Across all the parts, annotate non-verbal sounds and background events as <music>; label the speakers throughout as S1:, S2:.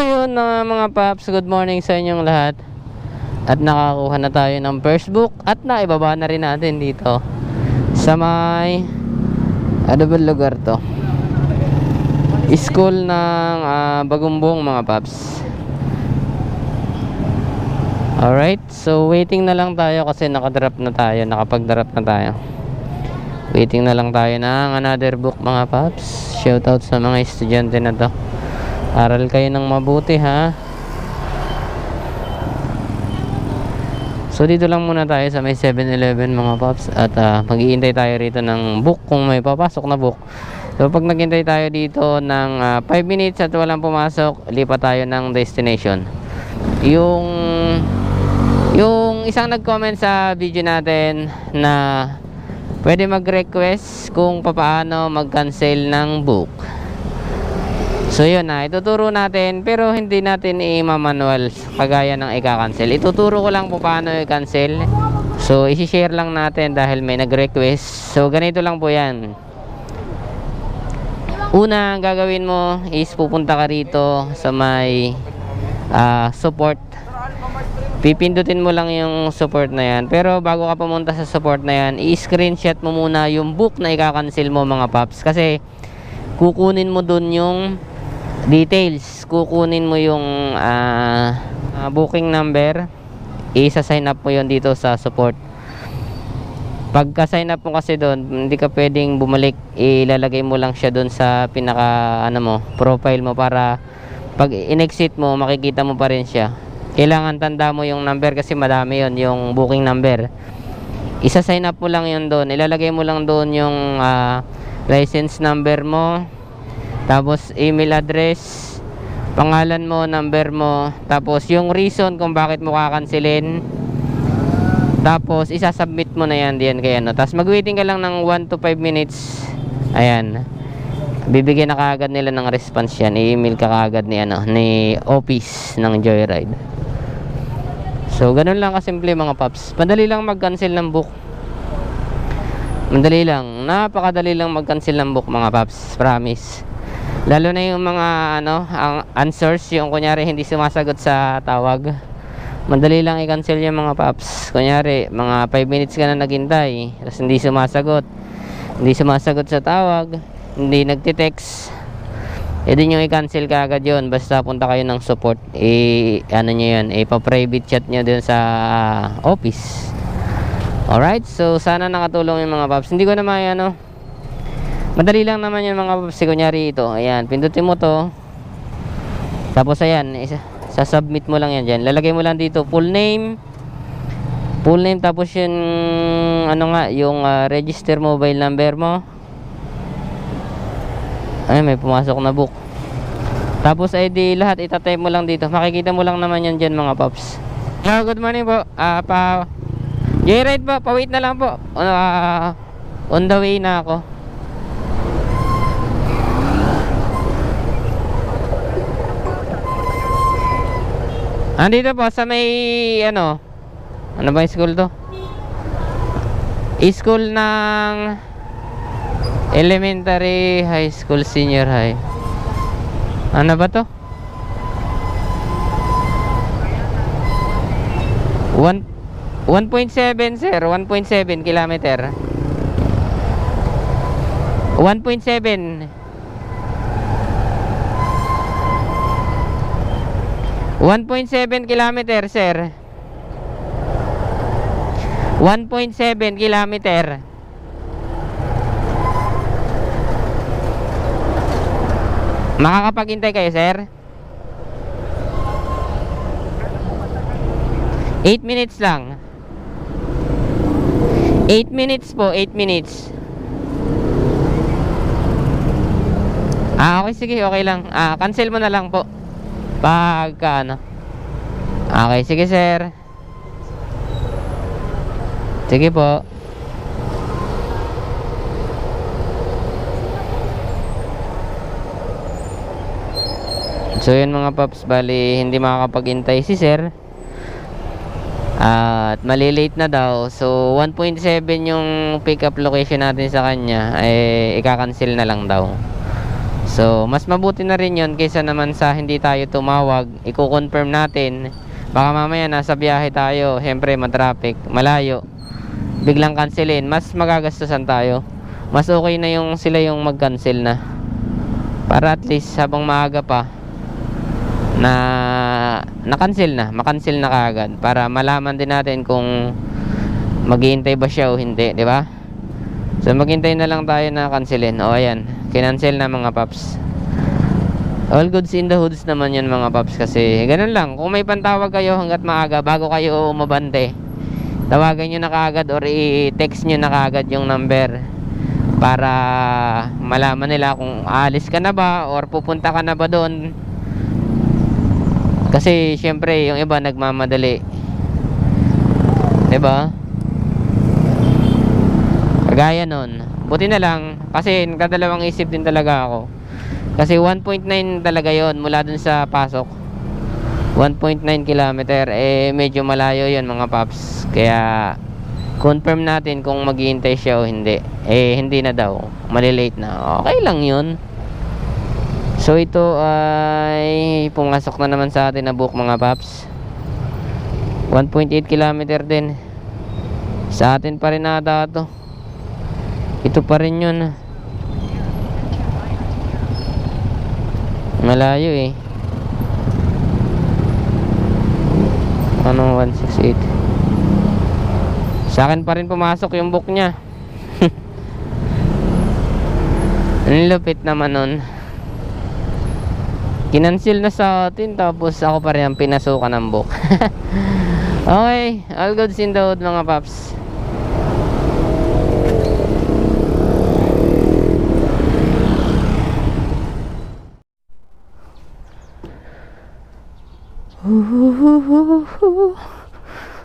S1: yun na mga paps, good morning sa inyong lahat. At nakakuha na tayo ng first book at naibaba na rin natin dito sa may ano ba lugar to? School ng ah, Bagumbong mga paps. Alright, so waiting na lang tayo kasi nakadrop na tayo, nakapag-drop na tayo. Waiting na lang tayo ng another book mga paps. Shoutout sa mga estudyante na to. Aral kayo ng mabuti ha. So dito lang muna tayo sa may 7-Eleven mga paps at ah, mag-iintay tayo rito ng book kung may papasok na book. So pag naghintay tayo dito ng 5 minutes at walang pumasok, lipat tayo ng destination. Yung yung isang nag-comment sa video natin na pwede mag-request kung papaano mag-cancel ng book. So yun na, ituturo natin pero hindi natin i-manual kagaya ng i-cancel. Ituturo ko lang po paano i-cancel. So isi-share lang natin dahil may nag-request. So ganito lang po yan. Una, ang gagawin mo is pupunta ka rito sa may ah, support. Pipindutin mo lang yung support na yan. Pero bago ka pumunta sa support na yan, i-screenshot mo muna yung book na i-cancel mo mga paps. Kasi kukunin mo dun yung details. Kukunin mo yung ah, ah, booking number. Isa-sign up mo yon dito sa support. Pagka sign up mo kasi doon, hindi ka pwedeng bumalik. Ilalagay mo lang siya doon sa pinaka ano mo, profile mo para pag in-exit mo, makikita mo pa rin siya. Kailangan tanda mo yung number kasi madami yon yung booking number. Isa sign up mo lang yon doon. Ilalagay mo lang doon yung ah, license number mo, tapos email address, pangalan mo, number mo, tapos yung reason kung bakit mo kakansilin. Tapos isasubmit mo na yan diyan kay ano. Tapos mag-waiting ka lang ng 1 to 5 minutes. Ayan. Bibigyan na kaagad nila ng response yan. I-email ka kaagad ni ano ni office ng Joyride. So ganun lang kasimple mga paps. Madali lang mag-cancel ng book. Madali lang. Napakadali lang mag-cancel ng book mga paps. Promise. Lalo na yung mga ano, ang answers yung kunyari hindi sumasagot sa tawag. Madali lang i-cancel yung mga paps. Kunyari, mga 5 minutes ka na naghintay, tapos hindi sumasagot. Hindi sumasagot sa tawag, hindi nagte-text. E din yung i-cancel ka agad yun. Basta punta kayo ng support. I, ano nyo yun, ipa-private chat nyo dun sa office. Alright, so sana nakatulong yung mga paps. Hindi ko naman ano, madali lang naman yung mga paps. Kunyari ito, ayan, pindutin mo to. Tapos ayan, isa, sasubmit mo lang yan dyan. Lalagay mo lang dito full name, full name tapos yung ano nga, yung ah, register mobile number mo. Ay, may pumasok na book. Tapos ay di lahat itatype mo lang dito. Makikita mo lang naman yan dyan mga paps. Hello, good morning po. Ah, pa J-Ride po, pa-wait na lang po. Ah, on the way na ako. Andito po sa may ano ano ba school to? School ng elementary, high school, senior high. Ano ba to? One 1.7 sir, 1.7 kilometer. 1.7 1.7 kilometer, sir. 1.7 kilometer. Makakapaghintay kayo, sir? 8 minutes lang. 8 minutes po, 8 minutes. Ah, okay, sige, okay lang. Ah, cancel mo na lang po. Pagka ano. Okay, sige sir. Sige po. So yun mga paps, bali hindi makakapaghintay si sir. At malilate na daw. So 1.7 yung pick up location natin sa kanya. Eh, ika-cancel na lang daw. So, mas mabuti na rin yun kaysa naman sa hindi tayo tumawag. Iko-confirm natin. Baka mamaya nasa biyahe tayo. Siyempre, matraffic. Malayo. Biglang cancelin. Mas magagastusan tayo. Mas okay na yung sila yung mag-cancel na. Para at least habang maaga pa na na-cancel na. Makancel na kaagad. Para malaman din natin kung maghihintay ba siya o hindi. Di ba? So maghintay na lang tayo na cancelin. O ayan, kinancel na mga paps. All goods in the hoods naman yan mga paps kasi ganun lang. Kung may pantawag kayo hanggat maaga bago kayo umabante, tawagan nyo na kaagad or i-text nyo na kaagad yung number para malaman nila kung aalis ka na ba or pupunta ka na ba doon. Kasi syempre yung iba nagmamadali. ba? Kagaya nun. Buti na lang kasi nagdadalawang isip din talaga ako. Kasi 1.9 talaga yon mula dun sa pasok. 1.9 kilometer eh medyo malayo yon mga paps. Kaya confirm natin kung maghihintay siya o hindi. Eh hindi na daw. Malilate na. Okay lang yun. So ito ay pumasok na naman sa atin na book mga paps. 1.8 kilometer din. Sa atin pa rin ata to. Ito pa rin yun. Malayo eh. Ano 168? Sa akin pa rin pumasok yung book niya. <laughs> Ang lupit naman nun. Kinansil na sa atin tapos ako pa rin ang pinasukan ng book. <laughs> okay, all goods in the hood mga paps.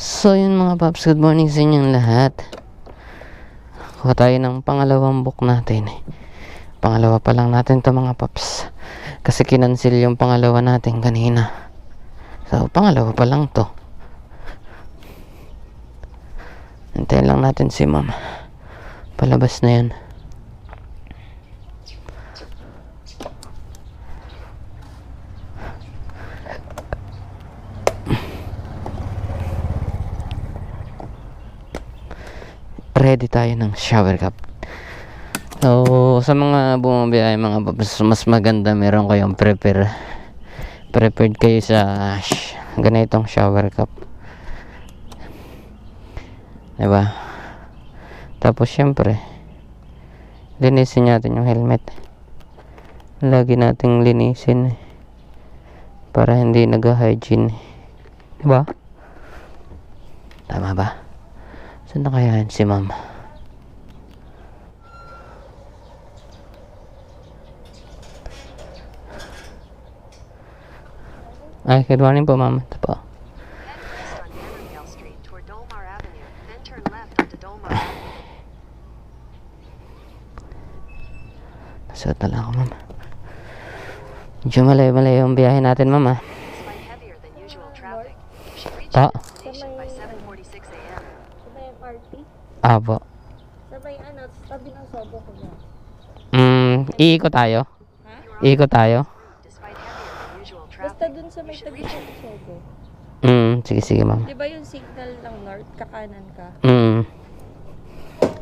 S1: So yun mga paps, good morning sa inyong lahat. Kuha tayo ng pangalawang book natin. Pangalawa pa lang natin to mga paps. Kasi kinansil yung pangalawa natin kanina. So pangalawa pa lang to. Hintayin lang natin si ma'am. Palabas na yan. Ready tayo ng shower cup. So, sa mga bumabiyahe mga babas, mas maganda meron kayong prepare prepared kayo sa sh- ganitong shower cup. Diba? Tapos syempre, linisin natin yung helmet. Lagi nating linisin para hindi nag-hygiene. Diba? Tama ba? Saan na kaya si ma'am? Ay, good morning po ma'am. Ito po. Nasuot na lang ako ma'am. Medyo malayo-malayo yung biyahe natin ma'am ah.
S2: Despite heavier than usual traffic, you should reach
S1: Pa.
S2: your destination by 7:46 a.m.
S3: Sa may MRT?
S1: Apo.
S3: Sa may ano, tabi ng sobo ko ba?
S1: Mm, iikot tayo. Iikot tayo.
S3: Basta dun sa may tabi ng sobo.
S1: Mm, sige sige ma'am.
S3: Di ba yung signal ng north, kakanan ka?
S1: Mm.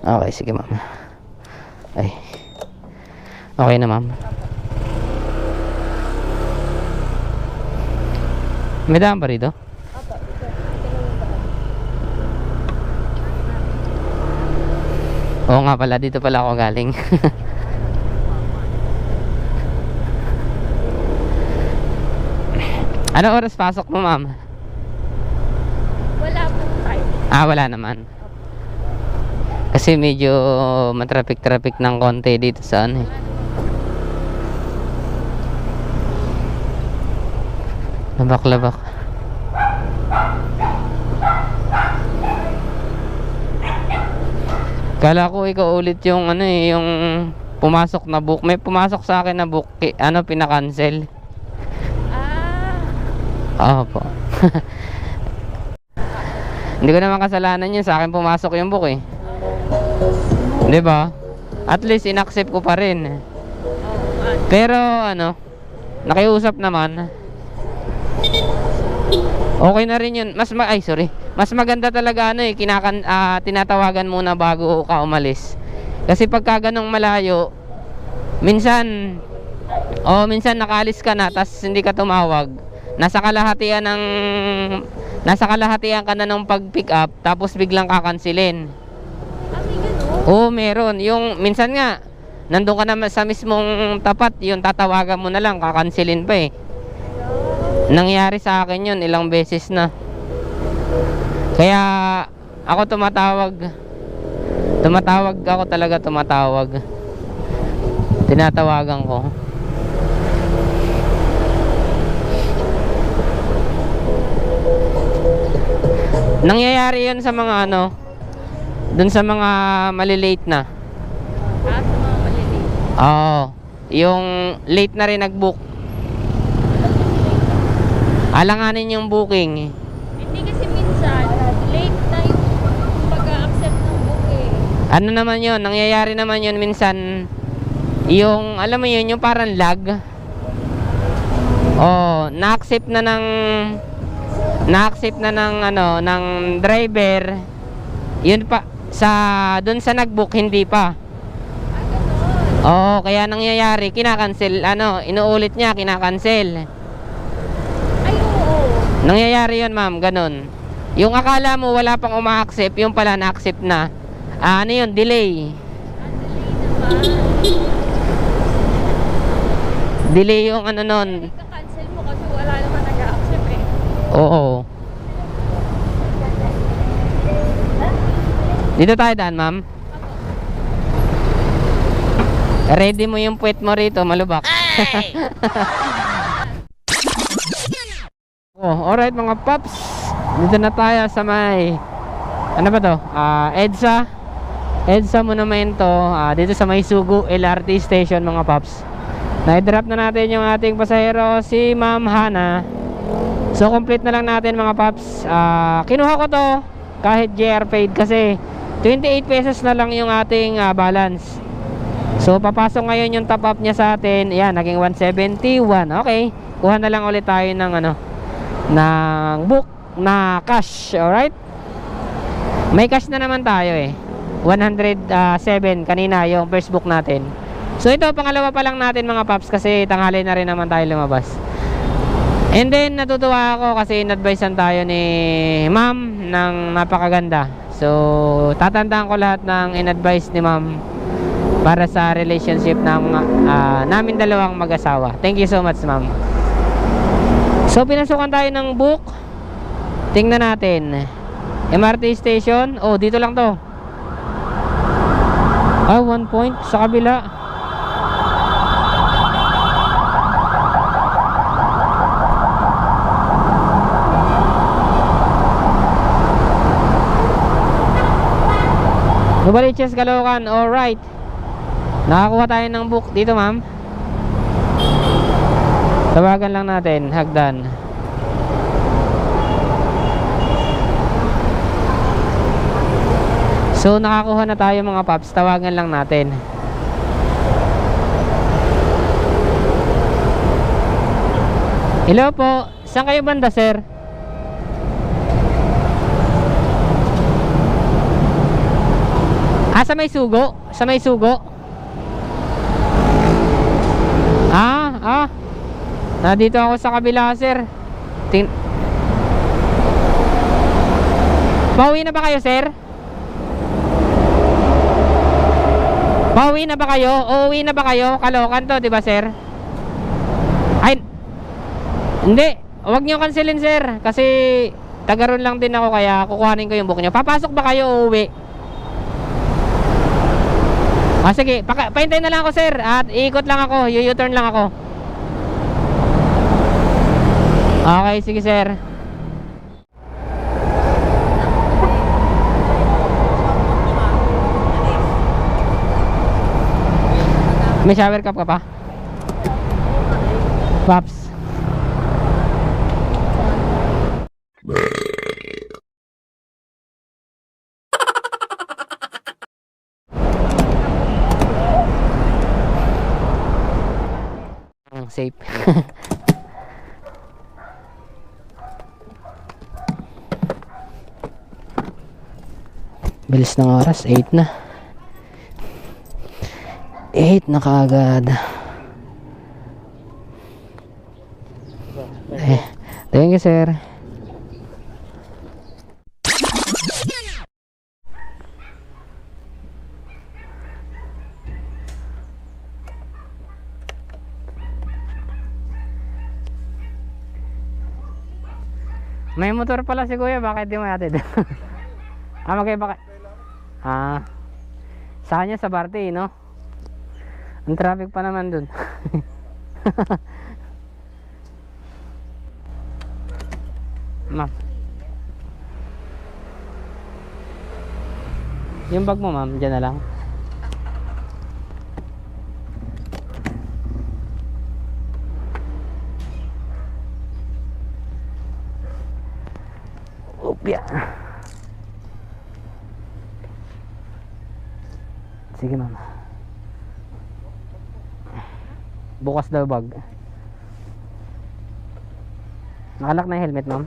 S1: Okay, sige ma'am. Ay. Okay na ma'am. May daan pa rito?
S3: Apo, ito.
S1: Oo nga pala, dito pala ako galing. <laughs> ano oras pasok mo ma'am?
S3: Wala pong time.
S1: Ah, wala naman. Kasi medyo matraffic-traffic ng konti dito sa ano eh. Labak-labak. Kala ko ikaw ulit yung ano eh, yung pumasok na book. May pumasok sa akin na book, ano, pinakancel. Opo. <laughs> Hindi ko naman kasalanan yun. Sa akin pumasok yung book eh. Ba? At least inaccept ko pa rin. Pero ano, nakiusap naman. Okay na rin yun. Mas ma ay sorry. Mas maganda talaga ano eh kinakan ah, tinatawagan muna bago ka umalis. Kasi pagka ganong malayo, minsan oh, minsan nakalis ka na tas hindi ka tumawag. Nasa kalahatian ng nasa kalahatian ka na ng pag-pick up tapos biglang kakansilin. Oo, meron. Yung minsan nga, nandun ka na sa mismong tapat, yung tatawagan mo na lang, kakansilin pa eh. Nangyari sa akin yun, ilang beses na. Kaya, ako tumatawag. Tumatawag ako talaga, tumatawag. Tinatawagan ko. Nangyayari yan sa mga ano, dun sa mga malilate na.
S3: Ah, sa mga maliliit.
S1: Oo. Yung late na rin nag-book. Alanganin yung booking.
S3: Hindi kasi minsan, late na yung pag-accept ng book eh.
S1: Ano naman yun? Nangyayari naman yun minsan. Yung, alam mo yun, yung parang lag. Oh, na-accept na ng na-accept na ng ano, ng driver. Yun pa sa doon sa nag-book hindi pa. Oo, kaya nangyayari, kinakancel, ano, inuulit niya, kinakancel.
S3: Ay, oo.
S1: Nangyayari yun, ma'am, ganun. Yung akala mo wala pang uma-accept, yung pala na-accept na. Ah, ano yun, delay. Delay yung ano nun.
S3: Ika-cancel mo kasi wala naman nag-accept eh.
S1: Oo. Dito tayo daan, ma'am. Ready mo yung puwet mo rito, malubak. <laughs> oh, alright mga paps. Dito na tayo sa may ano ba to? Ah, EDSA. EDSA Monumento ah, dito sa may Sugu LRT station mga paps. Na-drop na natin yung ating pasahero si Ma'am Hana. So complete na lang natin mga paps. Ah, kinuha ko to kahit JR paid kasi 28 pesos na lang yung ating ah, balance. So papasok ngayon yung top up niya sa atin. Ayan, naging 171. Okay. Kuha na lang ulit tayo ng ano ng book na cash, alright? May cash na naman tayo eh. 107 kanina yung first book natin. So ito pangalawa pa lang natin mga paps kasi tanghali na rin naman tayo lumabas. And then natutuwa ako kasi in-advisean tayo ni ma'am ng napakaganda. So tatandaan ko lahat ng in-advise ni ma'am para sa relationship ng ah, namin dalawang mag-asawa. Thank you so much ma'am. So pinasukan tayo ng book. Tingnan natin. MRT station. Oh, dito lang to. Ah, one point sa kabila. Nubaliches Caloocan, alright. Nakakuha tayo ng book dito, ma'am. Tawagan lang natin, hagdan. So, nakakuha na tayo mga paps. Tawagan lang natin. Hello po. Saan kayo banda, sir? Ah, sa may sugo? Sa may sugo? Ah, ah. Nandito ako sa kabila, sir. Ting Pauwi na ba kayo, sir? Pauwi na ba kayo? Uuwi na ba kayo? Kalokan to, di ba, sir? Ay, hindi. Huwag niyo cancelin, sir. Kasi taga ron lang din ako kaya kukuhanin ko yung book niyo. Papasok ba kayo uuwi? Ah, sige. Paka, pahintay na lang ako, sir. At iikot lang ako. U-turn lang ako. Okay, sige, sir. May shower cap ka pa? Paps. ng safe. <laughs> Bilis ng oras, 8 na. 8 na kaagad. Eh, thank you, sir. May motor pala si kuya, bakit di mo natin? <laughs> ah, magkaya baka... Ah, sa kanya sa Barte, no? Ang traffic pa naman dun. <laughs> ma'am. Yung bag mo, ma'am, dyan na lang. Sige, ma'am. Bukas daw bag. Nakalak na yung helmet, ma'am.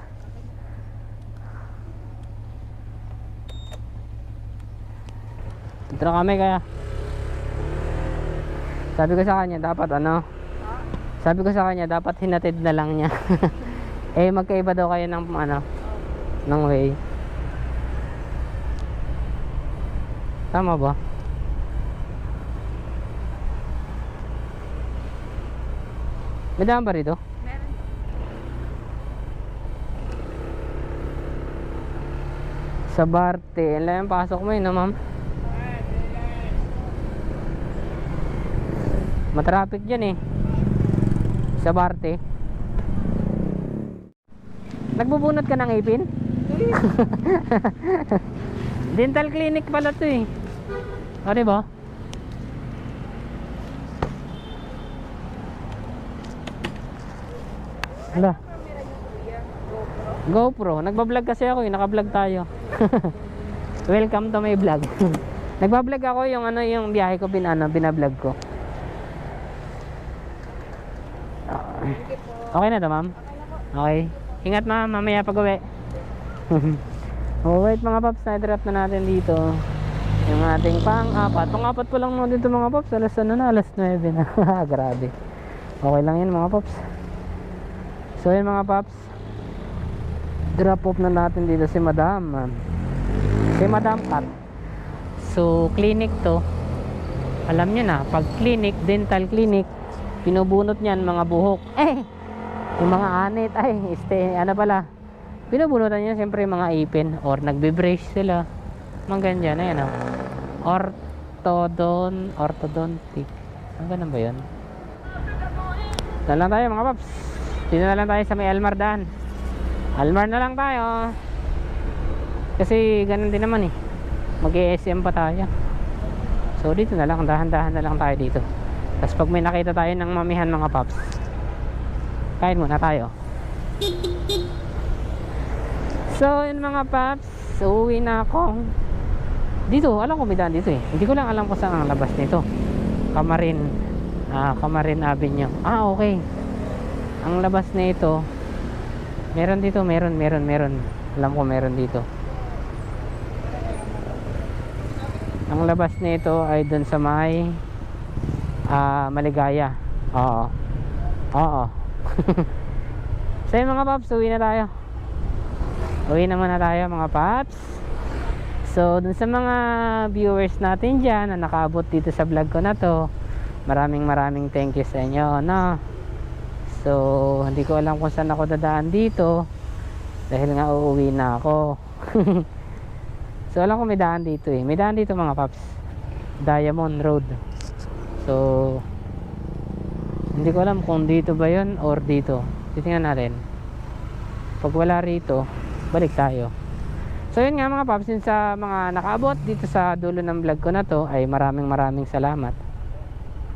S1: Dito kami kaya. Sabi ko sa kanya, dapat ano? Sabi ko sa kanya, dapat hinatid na lang niya. <laughs> eh, magkaiba daw kayo ng ano, ng way. Tama ba? May daan ba rito? Sa Barte. Ang layo pasok mo yun, no, ma'am? Matraffic dyan eh. Sa Barte. Nagbubunot ka ng ipin? <laughs> Dental clinic pala to eh. O, diba? Hala. GoPro. Nagbablog kasi ako eh. Nakablog tayo. <laughs> Welcome to my vlog. <laughs> Nagbablog ako yung ano yung biyahe ko bin ano, binablog ko. Ah. Okay na to, ma'am? Okay. Ingat ma'am, mamaya pag uwi. <laughs> Alright mga paps, na-drop na natin dito. Yung ating pang-apat. Pang-apat pa lang natin dito mga paps. Alas ano na, alas 9 na. Grabe. Okay lang yun mga paps. So yun mga paps. Drop off na natin dito si Madam. Si Madam Kat. So clinic to. Alam nyo na, pag clinic, dental clinic, pinubunot niyan mga buhok. Eh, yung mga anit, ay, este, ano pala, pinubunutan niya siyempre yung mga ipin or nagbe-brace sila. Mga ganyan, ayan o. Orthodon, orthodontic. Ang ganun ba yun? Dala lang tayo mga paps. Dito na lang tayo sa may Almar daan. Almar na lang tayo. Kasi ganun din naman eh. Mag-ESM pa tayo. So dito na lang, dahan-dahan na lang tayo dito. Tapos pag may nakita tayo ng mamihan mga paps, kain muna tayo. So yun mga paps, uwi na ako. Dito, alam ko may daan dito eh. Hindi ko lang alam kung saan ang labas nito. Kamarin, ah, Kamarin Avenue. Ah, okay. Ang labas na ito, meron dito, meron, meron, meron. Alam ko meron dito. Ang labas nito ay doon sa may ah, Maligaya. Oo. Oo. <laughs> so mga paps, uwi na tayo. Uwi na muna tayo mga paps. So dun sa mga viewers natin dyan na nakaabot dito sa vlog ko na to, maraming maraming thank you sa inyo. No? So hindi ko alam kung saan ako dadaan dito dahil nga uuwi na ako. <laughs> so alam ko may daan dito eh. May daan dito mga paps. Diamond Road. So hindi ko alam kung dito ba yon or dito. Titingnan natin. Pag wala rito, balik tayo. So yun nga mga paps, yun sa mga nakaabot dito sa dulo ng vlog ko na to ay maraming maraming salamat.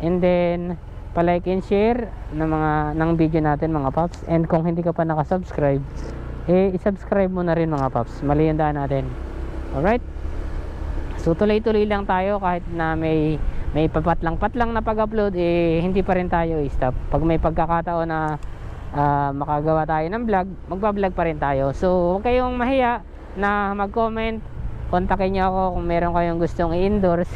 S1: And then, palike and share ng mga ng video natin mga paps. And kung hindi ka pa nakasubscribe, eh isubscribe mo na rin mga paps. Mali yung daan natin. Alright? So tuloy-tuloy lang tayo kahit na may may papatlang-patlang na pag-upload, eh, hindi pa rin tayo i-stop. Pag may pagkakataon na ah, makagawa tayo ng vlog, magbablog pa rin tayo. So, huwag kayong mahiya na mag-comment. Kontakin niyo ako kung meron kayong gustong i-endorse.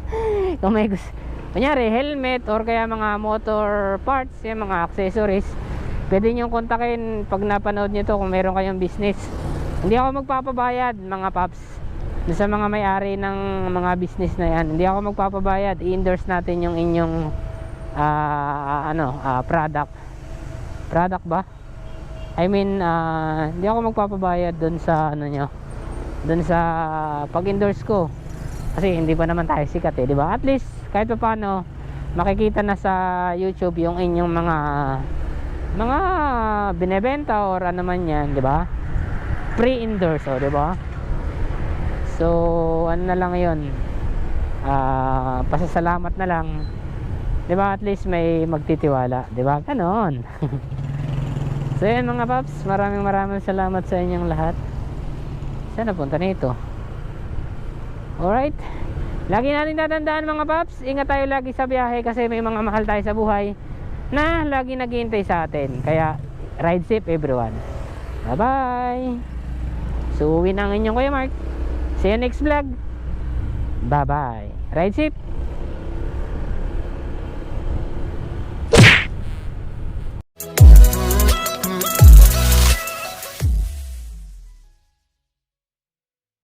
S1: <laughs> kung may gusto, kunyari, helmet or kaya mga motor parts, yung mga accessories. Pwede niyo kontakin pag napanood niyo to kung meron kayong business. Hindi ako magpapabayad, mga paps. Sa mga may-ari ng mga business na yan, hindi ako magpapabayad. I-endorse natin yung inyong ah, ano, ah, product. Product ba? I mean, ah, hindi ako magpapabayad doon sa ano nyo. Doon sa pag-endorse ko. Kasi hindi pa naman tayo sikat eh, di ba? At least kahit pa paano makikita na sa YouTube yung inyong mga mga binebenta or ano man yan, di ba? Pre-endorse, oh, di ba? So, ano na lang 'yon. Ah, pasasalamat na lang. 'Di ba? At least may magtitiwala, 'di ba? Ganon. <laughs> so, yan mga paps, maraming maraming salamat sa inyong lahat. Saan napunta nito? Alright. Lagi natin tatandaan mga paps, ingat tayo lagi sa biyahe kasi may mga mahal tayo sa buhay na lagi naghihintay sa atin. Kaya, ride safe everyone. Bye-bye! So, uwi na ang inyong Kuya Mark. See you next vlog. Bye-bye. Ride safe!